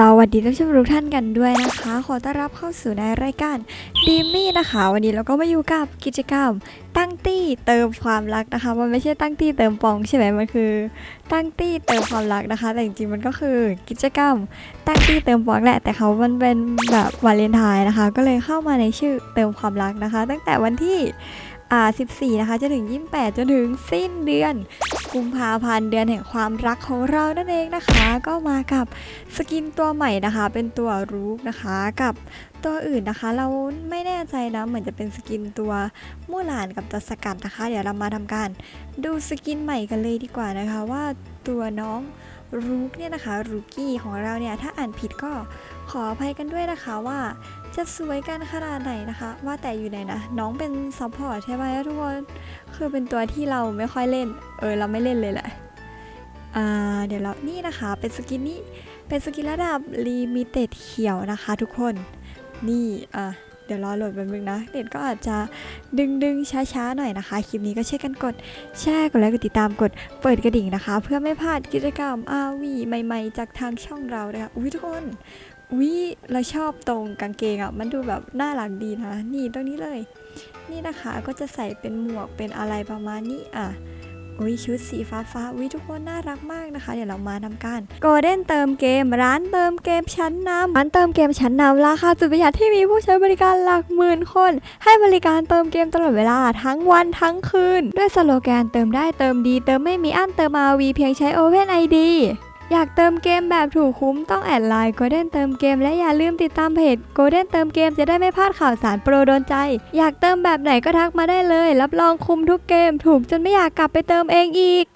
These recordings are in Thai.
สวัสดีท่านผู้ชมทุกท่านกันด้วยนะคะ ขอต้อนรับเข้าสู่ในรายการดีมี่นะคะ วันนี้เราก็มาอยู่กับกิจกรรม ตั้งตี้เติมความรักนะคะ มันไม่ใช่ตั้งตี้เติมปองใช่ไหมมันคือ ตั้งตี้เติมความรักนะคะ แต่จริงๆมันก็คือกิจกรรม ตั้งตี้เติมปองแหละแต่เขามันเป็นแบบวาเลนไทน์นะคะ ก็เลยเข้ามาในชื่อเติมความรักนะคะ ตั้งแต่วันที่อ่า14 นะคะจนถึง 28 จนถึงสิ้นเดือน กุมภาพันธ์เดือนแห่งความรักของเรานั่นเองนะคะ ก็มากับสกินตัวใหม่นะคะ เป็นตัวรูกนะคะกับตัวอื่นนะคะ เราไม่แน่ใจนะเหมือนจะเป็นสกินตัวมู่หลานกับตัวสกัดนะคะ เดี๋ยวเรามาทำการดูสกินใหม่กันเลยดีกว่านะคะ ว่าตัวน้องรูกเนี่ยนะคะรูกี้ของเราเนี่ยถ้าอ่านผิดก็ขออภัยกันด้วยนะคะว่า จะสวยกันขนาดไหนนะคะ ว่าแต่อยู่ไหนนะ น้องเป็นซัพพอร์ตใช่ไหมทุกคน คือเป็นตัวที่เราไม่ค่อยเล่น เออ เราไม่เล่นเลยแหละอ่าเดี๋ยวเรานี่นะคะ เป็นสกินนี้เป็นสกินระดับลิมิเต็ดเขียวนะคะทุกคน นี่อะเดี๋ยวรอโหลดแป๊บนึงนะเน็ตก็อาจจะดึงดึงๆช้าๆหน่อยนะคะ คลิปนี้ก็ช่วยกันกดแชร์กดไลค์กดติดตามกดเปิดกระดิ่งนะคะ เพื่อไม่พลาดกิจกรรม RV ใหม่ ๆ จากทางช่องเรานะคะอุ้ยทุกคน อุ้ยเราชอบตรงกางเกงอะ มันดูแบบน่ารักดีนะ นี่ตรงนี้เลย นี่นะคะก็จะใส่เป็นหมวกเป็นอะไรประมาณนี้อะอุ้ยชุดสีฟ้าฟ้าอุ้ยทุกคนน่ารักมากนะคะ เดี๋ยวเรามาทำการโกลเด้นเติมเกม ร้านเติมเกมชั้นนำร้านเติมเกมชั้นนำราคาสุดประหยัดที่มีผู้ใช้บริการหลักหมื่นคน ให้บริการเติมเกมตลอดเวลาทั้งวันทั้งคืน ด้วยสโลแกนเติมได้เติมดี เติมไม่มีอั้นเติมอาวีเพียงใช้ Open ID อยากเติมเกมแบบถูกคุ้มต้องแอดไลน์ Golden เติมเกมและอย่าลืมติดตามเพจ Golden เติมเกมจะได้ไม่พลาดข่าวสารโปรโดนใจ อยากเติมแบบไหนก็ทักมาได้เลย รับรองคุ้มทุกเกม ถูกจนไม่อยากกลับไปเติมเองอีก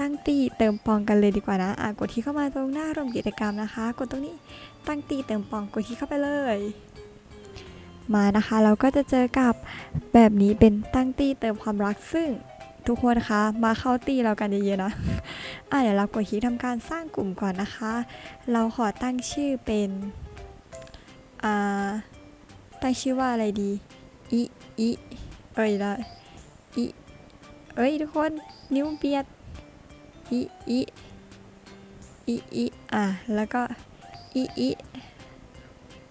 ตั้งตีเติมปองกันเลยดีกว่านะอะกดที่เข้ามาตรงหน้ารวมกิจกรรมนะคะ กดตรงนี้ตั้งตีเติมปองกดที่เข้าไปเลย มานะคะ เราก็จะเจอกับแบบนี้เป็นตั้งตีเติมความรักซึ่งทุกคนคะมาเข้าตีเรากันเยอะๆนะอะเดี๋ยวเรากดคลิกทำการสร้างกลุ่มก่อนนะคะ เราขอตั้งชื่อเป็นอ่าตั้งชื่อว่าอะไรดีอิอิเอ้ยละอิเอ้ยทุกคนนิ้วเบียด อีอีอีอีอะ แล้วก็อีอี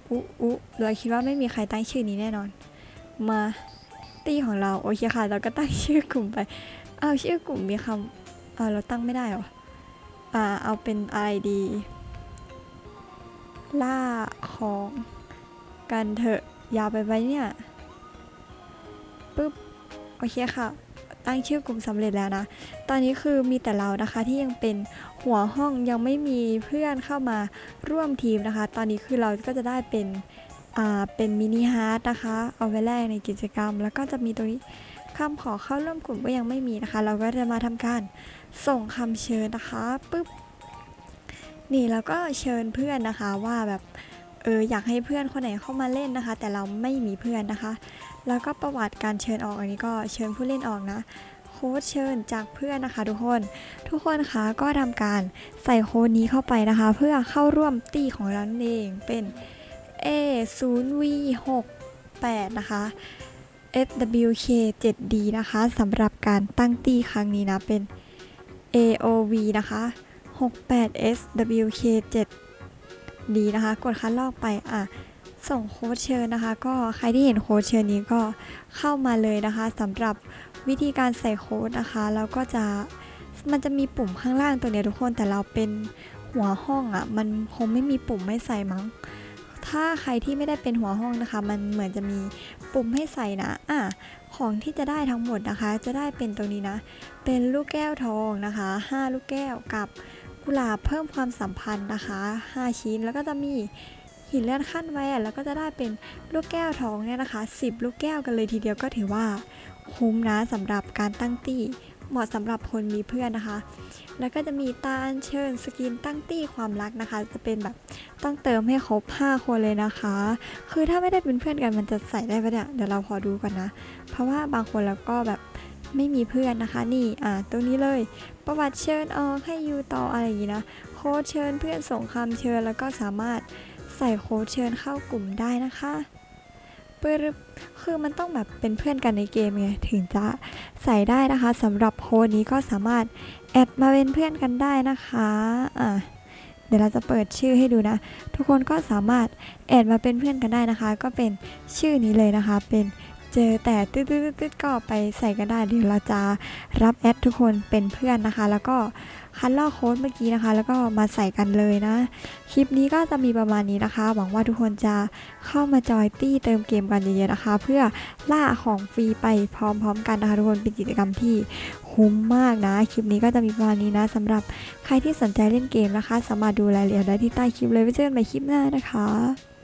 อุอุเราคิดว่าไม่มีใครตั้งชื่อนี้แน่นอน มาตีของเรา โอเคค่ะ เราก็ตั้งชื่อกลุ่มไป เอาชื่อกลุ่มมีคำเออเราตั้งไม่ได้หรอ อ่า เอาเป็นอะไรดี ล่าของกันเถอะ ยาวไปไหมเนี่ย ปึ๊บ โอเคค่ะ ตั้งชื่อกลุ่มสำเร็จแล้วนะ ตอนนี้คือมีแต่เรานะคะที่ยังเป็นหัวห้องยังไม่มีเพื่อนเข้ามาร่วมทีมนะคะ ตอนนี้คือเราก็จะได้เป็นอ่าเป็นมินิฮาร์ดนะคะ เอาไว้แลกในกิจกรรม แล้วก็จะมีตรงนี้คำขอเข้าร่วมกลุ่มก็ยังไม่มีนะคะ เราก็จะมาทำการส่งคำเชิญนะคะปุ๊บนี่แล้วก็เชิญเพื่อนนะคะว่าแบบ เอออยากให้เพื่อนคนไหนเข้ามาเล่นนะคะ แต่เราไม่มีเพื่อนนะคะ แล้วก็ประวัติการเชิญออกอันนี้ก็เชิญผู้เล่นออกนะโค้ดเชิญจากเพื่อนนะคะทุกคน ทุกคนคะก็ทำการใส่โค้ดนี้เข้าไปนะคะ เพื่อเข้าร่วมตีของเราเองเป็น A 0 V 6 8นะคะ FWK 7D นะคะสำหรับการตั้งตีครั้งนี้นะเป็น AOV นะคะ 68SWK 7 ดีนะคะ กดคัดลอกไปอะส่งโค้ดเชิญนะคะ ก็ใครที่เห็นโค้ดเชิญนี้ก็เข้ามาเลยนะคะสำหรับวิธีการใส่โค้ดนะคะแล้วก็จะมันจะมีปุ่มข้างล่างตัวเนี้ยทุกคนแต่เราเป็นหัวห้องอะ่ะมันคงไม่มีปุ่มให้ใส่มั้ง ถ้าใครที่ไม่ได้เป็นหัวห้องนะคะ มันเหมือนจะมีปุ่มให้ใส่นะอะของที่จะได้ทั้งหมดนะคะ จะได้เป็นตรงนี้นะ เป็นลูกแก้วทองนะคะ 5 ลูกแก้วกับ กุหลาบเพิ่มความสัมพันธ์นะคะ 5 ชิ้นแล้วก็จะมีหินเลื่อนขั้นไว้แล้วก็จะได้เป็นลูกแก้วทองเนี่ยนะคะ 10 ลูกแก้วกันเลยทีเดียวก็ถือว่าคุ้มนะสำหรับการตั้งตี้เหมาะสำหรับคนมีเพื่อนนะคะ แล้วก็จะมีตาอัญเชิญสกินตั้งตี้ความรักนะคะ จะเป็นแบบต้องเติมให้ครบ5คนเลยนะคะ คือถ้าไม่ได้เป็นเพื่อนกันมันจะใส่ได้ปะเนี่ยเดี๋ยวเราพอดูกันนะ เพราะว่าบางคนแล้วก็แบบไม่มีเพื่อนนะคะ นี่อ่าตรงนี้เลย ประวัติเชิญออกให้อยู่ต่ออะไรอย่างนี้นะ โค้ดเชิญเพื่อนส่งคำเชิญแล้วก็สามารถใส่โค้ดเชิญเข้ากลุ่มได้นะคะปึ๊บคือมันต้องแบบเป็นเพื่อนกันในเกมไงถึงจะใส่ได้นะคะสำหรับโค้ดนี้ก็สามารถแอดมาเป็นเพื่อนกันได้นะคะอ่าเดี๋ยวเราจะเปิดชื่อให้ดูนะ ทุกคนก็สามารถแอดมาเป็นเพื่อนกันได้นะคะ ก็เป็นชื่อนี้เลยนะคะเป็น เจอแต่ตืดๆๆๆก็ไปใส่กันได้เดี๋ยวเราจะรับแอดทุกคนเป็นเพื่อนนะคะ แล้วก็คันลอกโค้ดเมื่อกี้นะคะ แล้วก็มาใส่กันเลยนะ คลิปนี้ก็จะมีประมาณนี้นะคะ หวังว่าทุกคนจะเข้ามาจอยตี้เติมเกมกันเยอะๆนะคะ เพื่อล่าของฟรีไปพร้อมๆ กันนะคะ ทุกคนเป็นกิจกรรมที่คุ้มมากนะ คลิปนี้ก็จะมีประมาณนี้นะสำหรับใครที่สนใจเล่นเกมนะคะ สามารถดูรายละเอียดได้ที่ใต้คลิปเลยไว้เจอกันใหม่คลิปหน้านะคะ